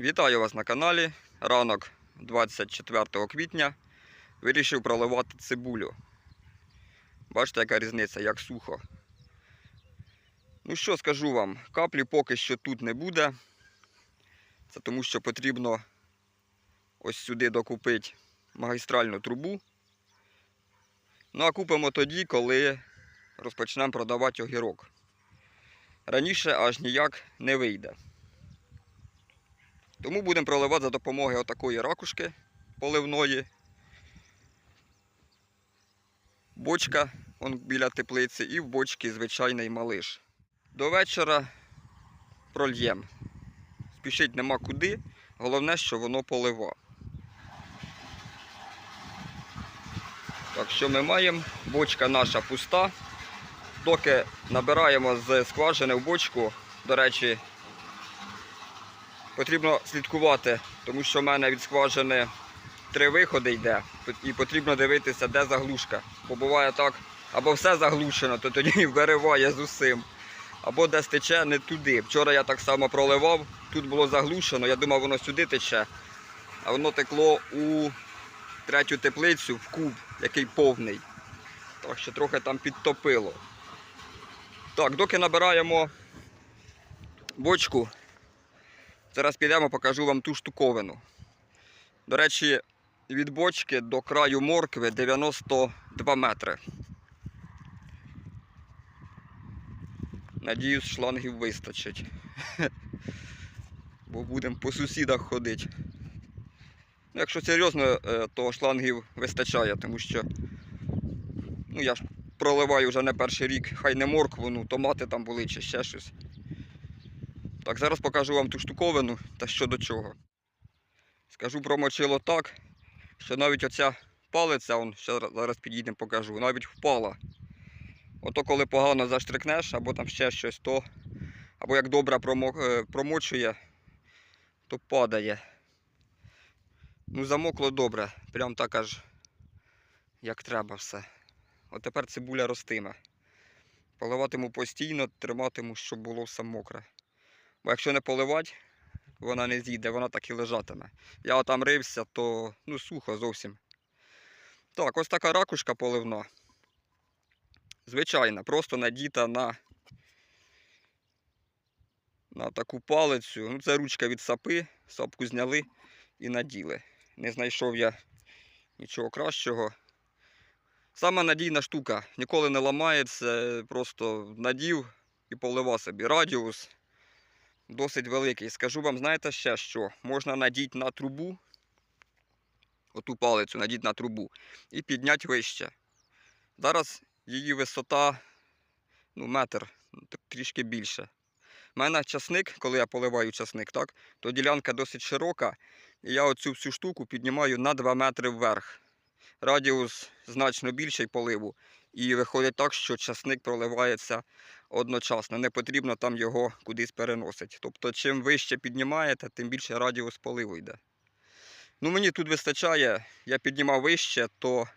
Вітаю вас на каналі. Ранок 24 квітня. Вирішив проливати цибулю. Бачите, яка різниця, як сухо. Ну що скажу вам, каплі поки що тут не буде. Це тому що потрібно ось сюди докупити магістральну трубу. Ну а купимо тоді, коли розпочнемо продавати огірок. Раніше аж ніяк не вийде. Тому будемо проливати за допомогою отакої ракушки поливної. Бочка он біля теплиці і в бочці звичайний малиш. До вечора прольємо. Спішить нема куди. Головне, що воно полива. Так що ми маємо? Бочка наша пуста. Доки набираємо з скважини в бочку, до речі, потрібно слідкувати, тому що в мене від скважини три виходи йде, і потрібно дивитися, де заглушка. Бо буває так, або все заглушено, то тоді вириває з усім, або десь тече не туди. Вчора я так само проливав, тут було заглушено, я думав, воно сюди тече, а воно текло у третю теплицю в куб, який повний. Так що трохи там підтопило. Так, доки набираємо бочку, зараз підемо, покажу вам ту штуковину. До речі, від бочки до краю моркви 92 метри. Надіюсь, шлангів вистачить. Бо будемо по сусідах ходити. Ну, якщо серйозно, е, то шлангів вистачає, тому що ну, я ж проливаю вже не перший рік, хай не моркву, ну томати там були чи ще щось. Так, зараз покажу вам ту штуковину та що до чого. Скажу про мочило так, що навіть оця палиця, он, ще зараз підійдемо покажу, навіть впала. Ото коли погано заштрикнеш, або там ще щось, то або як добре е, промочує, то падає. Ну, замокло добре, прям так аж як треба все. От тепер цибуля ростиме. Поливатиму постійно, триматиму, щоб було все мокре. Бо якщо не поливати, вона не зійде, вона так і лежатиме. Я там рився, то ну, сухо зовсім. Так, ось така ракушка поливна. Звичайна, просто надіта на, на таку палицю. Ну, це ручка від сапи, сапку зняли і наділи. Не знайшов я нічого кращого. Сама надійна штука, ніколи не ламається, просто надів і полива собі. Радіус досить великий. Скажу вам, знаєте ще що? Можна надіти на трубу, оту палицю надіти на трубу і підняти вище. Зараз її висота ну, метр, ну, трішки більше. У мене часник, коли я поливаю часник, так, то ділянка досить широка, і я оцю всю штуку піднімаю на 2 метри вверх радіус значно більший поливу. І виходить так, що часник проливається одночасно. Не потрібно там його кудись переносити. Тобто, чим вище піднімаєте, тим більше радіус поливу йде. Ну, мені тут вистачає, я піднімав вище, то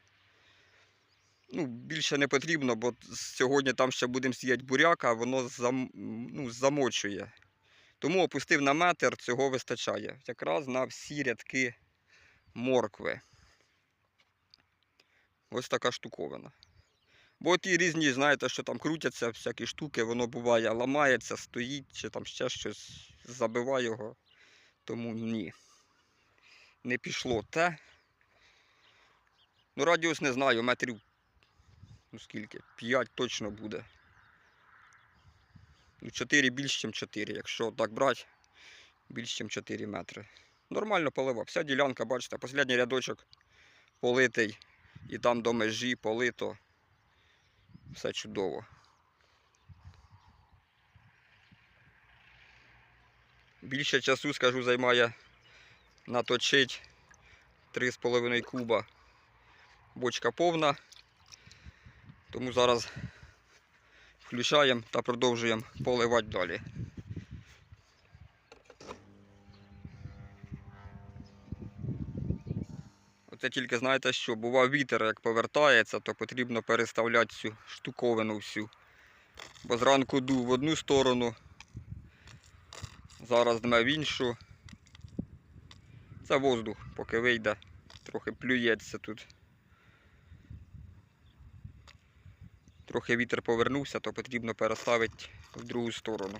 ну, більше не потрібно, бо сьогодні там ще будемо сіяти буряк, а воно зам, ну, замочує. Тому опустив на метр, цього вистачає. Якраз на всі рядки моркви. Ось така штуковина. Бо ті різні, знаєте, що там крутяться, всякі штуки, воно буває, ламається, стоїть, чи там ще щось забиває його. Тому ні. Не пішло те. Ну, радіус не знаю, метрів. Ну скільки? 5 точно буде. Ну, 4 більш, ніж 4. Якщо так брати, більш, ніж 4 метри. Нормально поливав. Вся ділянка, бачите, останній рядочок политий. І там до межі полито. Все чудово. Більше часу, скажу, займає наточить 3,5 куба. Бочка повна. Тому зараз включаємо та продовжуємо поливати далі. Оце тільки знаєте що, бува вітер, як повертається, то потрібно переставляти цю штуковину всю. Бо зранку дув в одну сторону, зараз дме в іншу. Це воздух, поки вийде, трохи плюється тут. Трохи вітер повернувся, то потрібно переставити в другу сторону.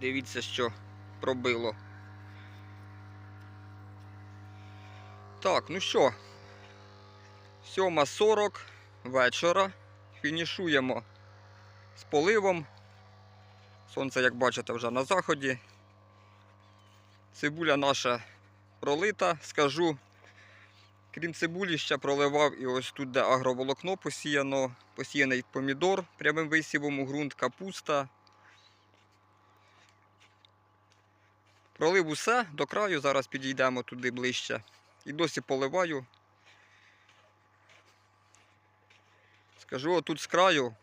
Дивіться, що пробило. Так, ну що, 7.40 вечора. Фінішуємо з поливом. Сонце, як бачите, вже на заході. Цибуля наша пролита, скажу. Крім цибулі, ще проливав і ось тут, де агроволокно посіяно, посіяний помідор прямим висівом у ґрунт, капуста. Пролив усе до краю, зараз підійдемо туди ближче. І досі поливаю. Скажу, отут з краю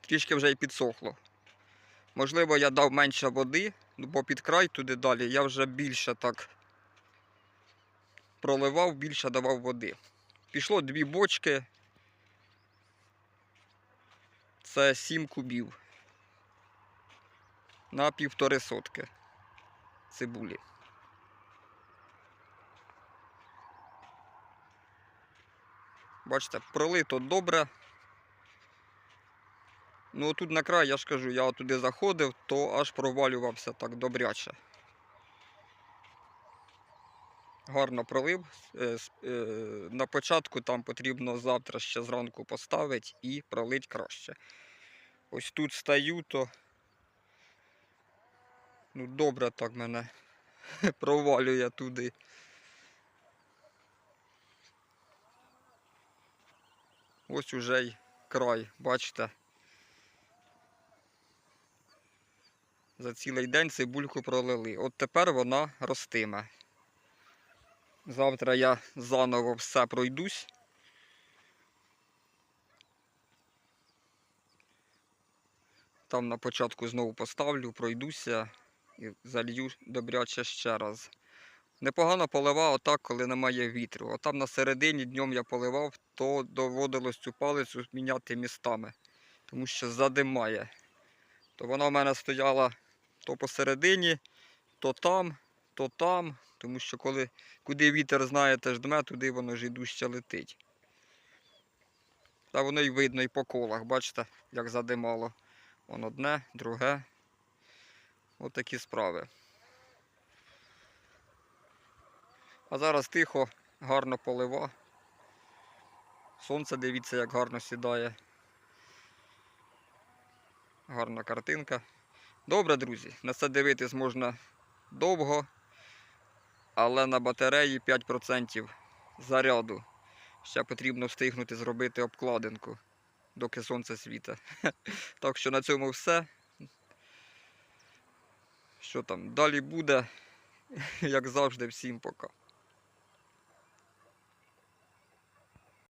трішки вже й підсохло. Можливо, я дав менше води, ну, бо під край туди далі я вже більше так проливав, більше давав води. Пішло дві бочки. Це 7 кубів на півтори сотки цибулі. Бачите, пролито добре. Ну тут на край, я ж кажу, я туди заходив, то аж провалювався так добряче. Гарно пролив. Е, е, На початку там потрібно завтра ще зранку поставити і пролить краще. Ось тут стою, то ну добре так мене провалює туди. Ось уже й край, бачите. За цілий день цибульку пролили. От тепер вона ростиме. Завтра я заново все пройдусь. Там на початку знову поставлю, пройдуся і залью добряче ще раз. Непогано поливав отак, коли немає вітру. А там на середині днем я поливав, то доводилось цю палицю міняти містами, тому що задимає. То вона в мене стояла то посередині, то там, то там, тому що коли куди вітер знаєте ж дме, туди воно ж і дужче летить. Та воно й видно і по колах, бачите, як задимало. Воно одне, друге. От такі справи. А зараз тихо, гарно полива. Сонце дивіться, як гарно сідає. Гарна картинка. Добре, друзі, на це дивитись можна довго, але на батареї 5% заряду. Ще потрібно встигнути зробити обкладинку, доки сонце світе. Так що на цьому все. Що там далі буде, як завжди, всім пока.